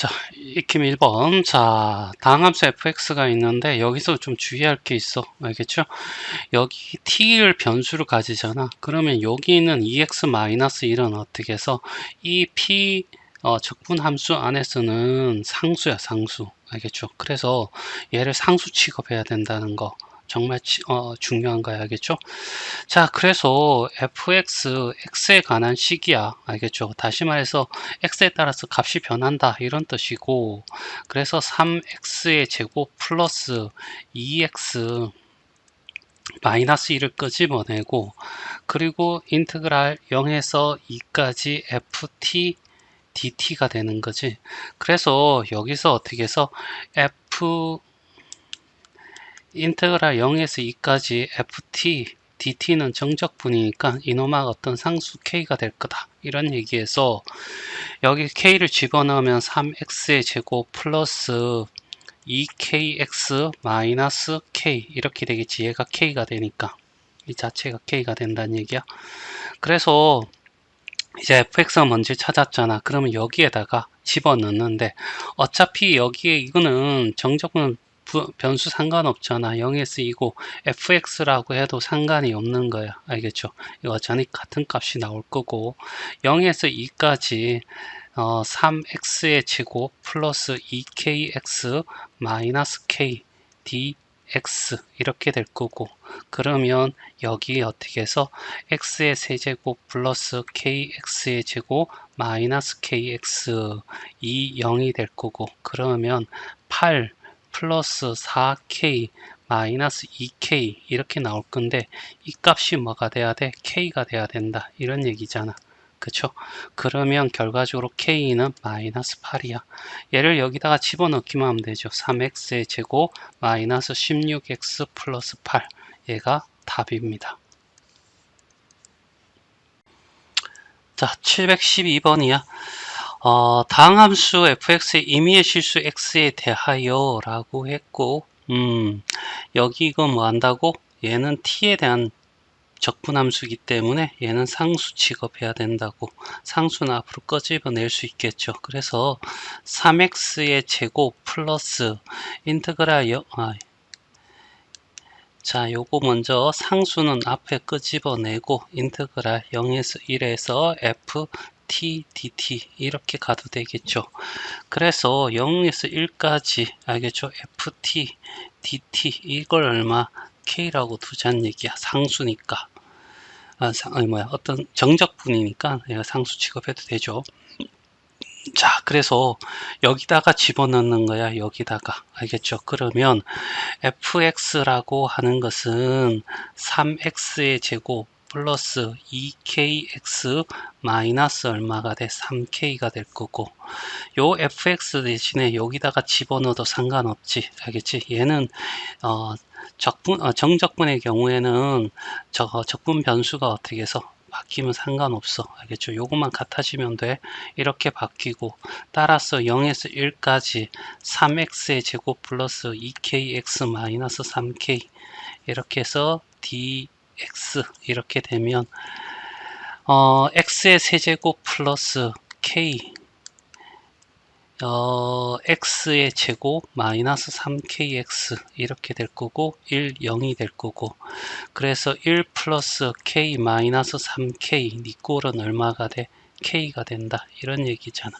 자, 익힘 1번. 자, 다항함수 fx가 있는데 여기서 좀 주의할 게 있어. 알겠죠? 여기 t를 변수로 가지잖아. 그러면 여기 있는 e x 1은 어떻게 해서 이 p 어, 적분 함수 안에서는 상수야, 상수. 알겠죠? 그래서 얘를 상수 취급해야 된다는 거. 정말 치- 어, 중요한 거 알겠죠? 자, 그래서 fx, x에 관한 식이야. 알겠죠? 다시 말해서 x에 따라서 값이 변한다. 이런 뜻이고, 그래서 3x의 제곱 플러스 2x 마이너스 1을 끄집어내고, 그리고 인테그랄 0에서 2까지 ft dt가 되는 거지. 그래서 여기서 어떻게 해서 f 인테그랄 0에서 2까지 ft dt는 정적분이니까 이놈아 어떤 상수 k가 될 거다. 이런 얘기에서 여기 k를 집어넣으면 3x의 제곱 플러스 2kx 마이너스 k. 이렇게 되겠지. 얘가 k가 되니까. 이 자체가 k가 된다는 얘기야. 그래서 이제 fx가 뭔지 찾았잖아. 그러면 여기에다가 집어넣는데 어차피 여기에 이거는 정적분 부- 변수 상관없잖아. 0에서 2고 fx라고 해도 상관이 없는 거야. 알겠죠? 이거 어차피 같은 값이 나올 거고. 0에서 2까지 어, 3x의 제곱 플러스 2kx 마이너스 k dx 이렇게 될 거고. 그러면 여기 어떻게 해서 x의 세제곱 플러스 kx의 제곱 마이너스 kx 이 0이 될 거고. 그러면 8 플러스 4k 마이너스 2k 이렇게 나올 건데 이 값이 뭐가 돼야 돼? k가 돼야 된다. 이런 얘기잖아. 그쵸? 그러면 결과적으로 k는 마이너스 8이야. 얘를 여기다가 집어넣기만 하면 되죠. 3x의 제곱 마이너스 16x 플러스 8 얘가 답입니다. 자 712번이야 어, 다항함수 fx의 임의의 실수 x에 대하여 라고 했고 음, 여기 이거 뭐 한다고? 얘는 t에 대한 적분함수이기 때문에 얘는 상수 취급해야 된다고 상수는 앞으로 꺼집어낼 수 있겠죠 그래서 3x의 제곱 플러스 인테그랄 여, 아, 자 요거 먼저 상수는 앞에 끄집어내고 인테그랄 0에서 1에서 f t dt 이렇게 가도 되겠죠. 그래서 0에서 1까지 알겠죠? Ft dt 이걸 얼마? K라고 두자는 얘기야. 상수니까. 아, 상, 아니 뭐야. 어떤 정적분이니까 상수 취급해도 되죠. 자 그래서 여기다가 집어넣는 거야. 여기다가. 알겠죠? 그러면 fx라고 하는 것은 3x의 제곱 플러스 2kx 마이너스 얼마가 돼? 3k가 될 거고 요 fx 대신에 여기다가 집어넣어도 상관없지 알겠지? 얘는 어, 적분, 어, 정적분의 경우에는 저 적분 변수가 어떻게 해서 바뀌면 상관없어 알겠죠? 요것만 같아지면 돼 이렇게 바뀌고 따라서 0에서 1까지 3x의 제곱 플러스 2kx 마이너스 3k 이렇게 해서 dx 이렇게 되면 어, x의 세제곱 플러스 k 어, x의 제곱 마이너스 3kx 이렇게 될 거고 1, 0이 될 거고. 그래서 1 플러스 k 마이너스 3k 니 꼴은 얼마가 돼? k가 된다. 이런 얘기잖아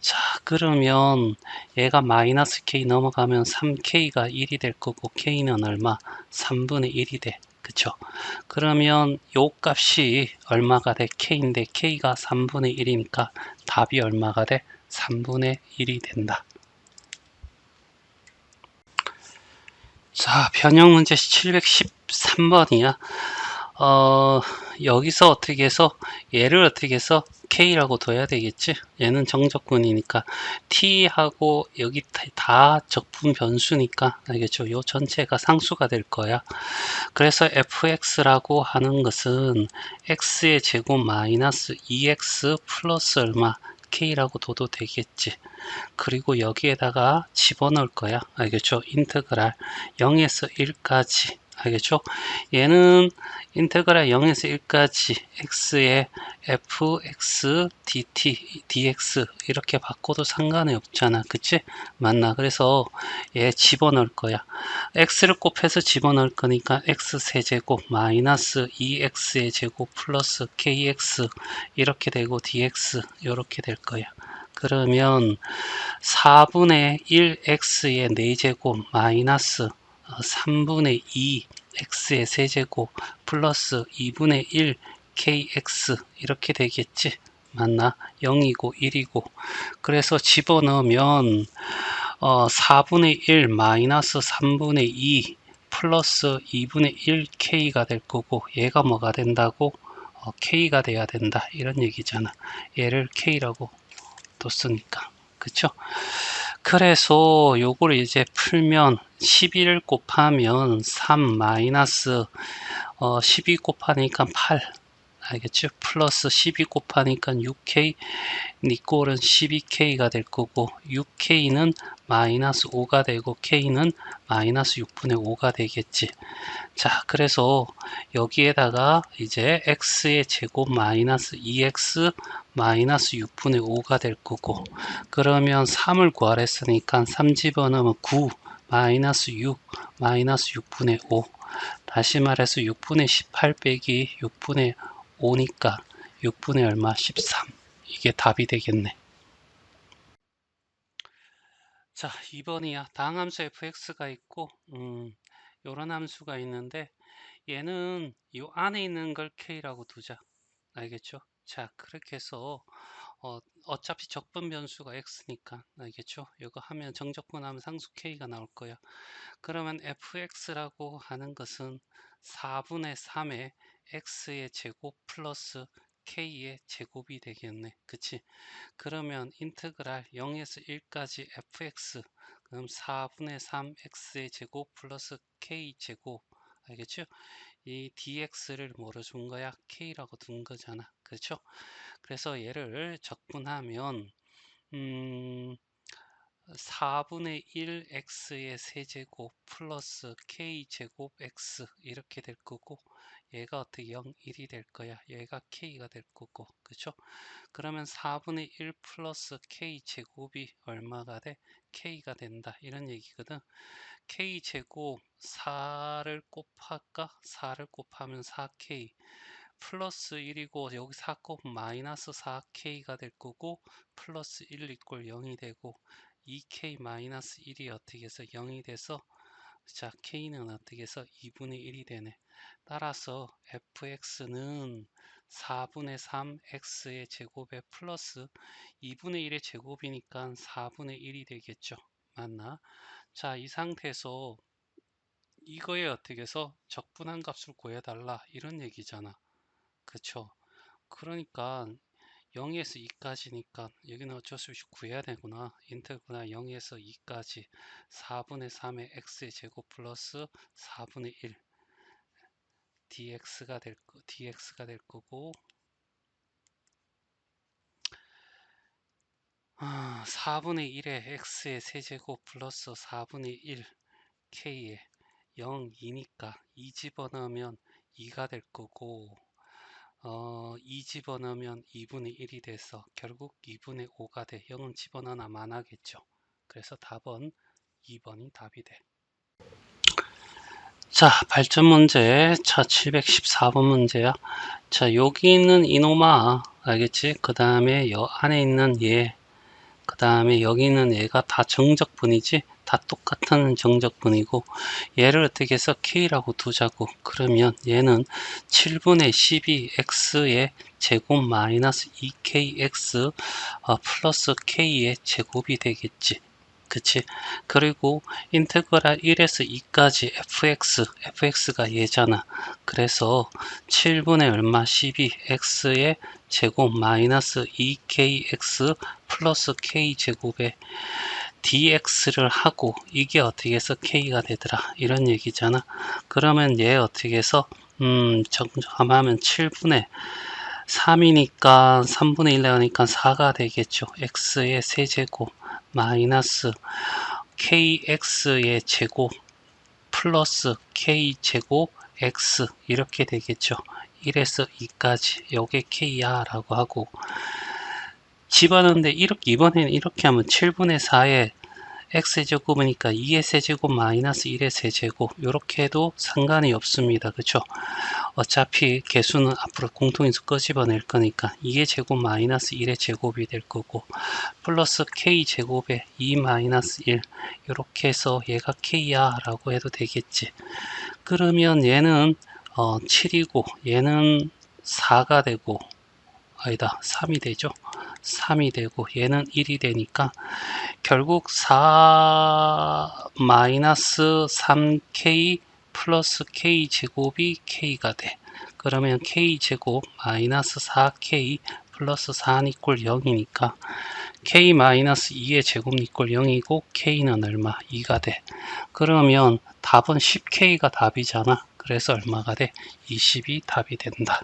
자 그러면 얘가 마이너스 k 넘어가면 3k가 1이 될 거고 k는 얼마? 3분의 1이 돼. 그쵸? 그러면 요 값이 얼마가 돼? K인데 k가 3분의 1이니까 답이 얼마가 돼? 3분의 1이 된다. 자 변형 문제 713번이야 어 여기서 어떻게 해서 얘를 어떻게 해서 k라고 둬야 되겠지? 얘는 정적분이니까 t하고 여기 다- 다 적분 변수니까 알겠죠? 요 전체가 상수가 될 거야. 그래서 fx라고 하는 것은 x의 제곱 마이너스 2x 플러스 얼마 k라고 둬도 되겠지. 그리고 여기에다가 집어넣을 거야. 알겠죠? 인테그랄 0에서 1까지 알겠죠? 얘는 인테그랄 0에서 1까지 x의 fx dt dx 이렇게 바꿔도 상관이 없잖아 그치? 맞나? 그래서 얘 집어넣을 거야 x를 곱해서 집어넣을 거니까 x 세제곱 마이너스 2x의 제곱 플러스 kx 이렇게 되고 dx 이렇게 될 거야 그러면 4분의 1x의 4제곱 마이너스 3분의 2 x의 세제곱 플러스 2분의 1 kx 이렇게 되겠지? 맞나? 0이고 1이고. 그래서 집어넣으면 어, 4분의 1 마이너스 3분의 2 플러스 2분의 1 k가 될 거고 얘가 뭐가 된다고? 어, k가 돼야 된다. 이런 얘기잖아. 얘를 k라고 뒀으니까. 그쵸 그래서 요거를 이제 풀면 11 곱하면 3 마이너스 어, 12 곱하니까 8 알겠죠? 플러스 12 곱하니까 6k 니꼴은 12k가 될 거고 6k는 마이너스 5가 되고 k는 마이너스 6분의 5가 되겠지. 자 그래서 여기에다가 이제 x의 제곱 마이너스 2x 마이너스 6분의 5가 될 거고 그러면 3을 구하랬으니까 3 집어넣으면 9 마이너스 6 마이너스 6분의 5 다시 말해서 6분의 18 빼기 6분의 5니까 6분의 얼마? 13 이게 답이 되겠네. 자 2번이야. 다항 함수 fx가 있고 음, 요런 함수가 있는데 얘는 이 안에 있는 걸 k라고 두자. 알겠죠? 자 그렇게 해서 어, 어차피 적분 변수가 x니까. 알겠죠? 이거 하면 정적분하면 상수 k가 나올 거야. 그러면 fx라고 하는 것은 4분의 3의 x의 제곱 플러스 k의 제곱이 되겠네. 그치? 그러면 인테그랄 0에서 1까지 fx 그럼 4분의 3 x의 제곱 플러스 k 제곱 알겠죠? 이 dx를 뭐로 준 거야? k라고 둔 거잖아. 그렇죠? 그래서 얘를 적분하면 음 4분의 1x의 세제곱 플러스 k제곱 x 이렇게 될 거고 얘가 어떻게 0, 1이 될 거야? 얘가 k가 될 거고. 그쵸? 그러면 4분의 1 플러스 k제곱이 얼마가 돼? k가 된다. 이런 얘기거든. k제곱 4를 곱할까? 4를 곱하면 4k 플러스 1이고 여기 4곱 마이너스 4k가 될 거고 플러스 1 이꼴 0이 되고 2k 마이너스 1이 어떻게 해서 0이 돼서 자 k는 어떻게 해서 2분의 1이 되네. 따라서 fx는 4분의 3 x의 제곱에 플러스 2분의 1의 제곱이니까 4분의 1이 되겠죠. 맞나? 자 이 상태에서 이거에 어떻게 해서 적분한 값을 구해달라 이런 얘기잖아. 그쵸? 그러니까 0에서 2까지니까 여기는 어쩔 수 없이 구해야 되구나. 인테그나 0에서 2까지 4분의 3의 x의 제곱 플러스 4분의 1 dx가 될, 거, dx가 될 거고 아, 4분의 1의 x의 세제곱 플러스 4분의 1 k의 0, 2니까 2 집어넣으면 2가 될 거고 어, 2 집어넣으면 2분의 1이 돼서 결국 2분의 5가 돼. 0은 집어넣으면 안 하겠죠. 그래서 답은 2번이 답이 돼. 자, 발전 문제. 자, 714번 문제야. 자, 여기 있는 이노마, 알겠지? 그 다음에 여 안에 있는 얘, 그 다음에 여기 있는 얘가 다 정적분이지? 다 똑같은 정적분이고 얘를 어떻게 해서 k라고 두자고 그러면 얘는 7분의 12x의 제곱 마이너스 2kx 어, 플러스 k의 제곱이 되겠지 그치? 그리고 인테그랄 1에서 2까지 fx fx가 얘잖아. 그래서 7분의 얼마 12x의 제곱 마이너스 2kx 플러스 k제곱에 dx를 하고 이게 어떻게 해서 k가 되더라? 이런 얘기잖아. 그러면 얘 어떻게 해서 음 정하면 7분의 3이니까 3분의 1 나오니까 4가 되겠죠 x의 세제곱 마이너스 kx의 제곱 플러스 k 제곱 x 이렇게 되겠죠. 1에서 2까지 요게 k야 라고 하고 집어넣는데 이렇게 이번에는 이렇게 하면 7분의 4에 x제곱이니까 2의 세제곱 마이너스 1의 세제곱 이렇게 해도 상관이 없습니다. 그쵸? 어차피 개수는 앞으로 공통인수 끄집어낼 거니까 2의 제곱 마이너스 1의 제곱이 될 거고 플러스 k 제곱에 2 마이너스 1 이렇게 해서 얘가 k야 라고 해도 되겠지. 그러면 얘는 어, 7이고 얘는 4가 되고 아니다 3이 되죠. 3이 되고 얘는 1이 되니까 결국 4 마이너스 3k 플러스 k 제곱이 k가 돼. 그러면 k 제곱 마이너스 4k 플러스 4는 이꼴 0이니까 k 마이너스 2의 제곱 이꼴 0이고 k는 얼마? 2가 돼. 그러면 답은 10k가 답이잖아. 그래서 얼마가 돼? 20이 답이 된다.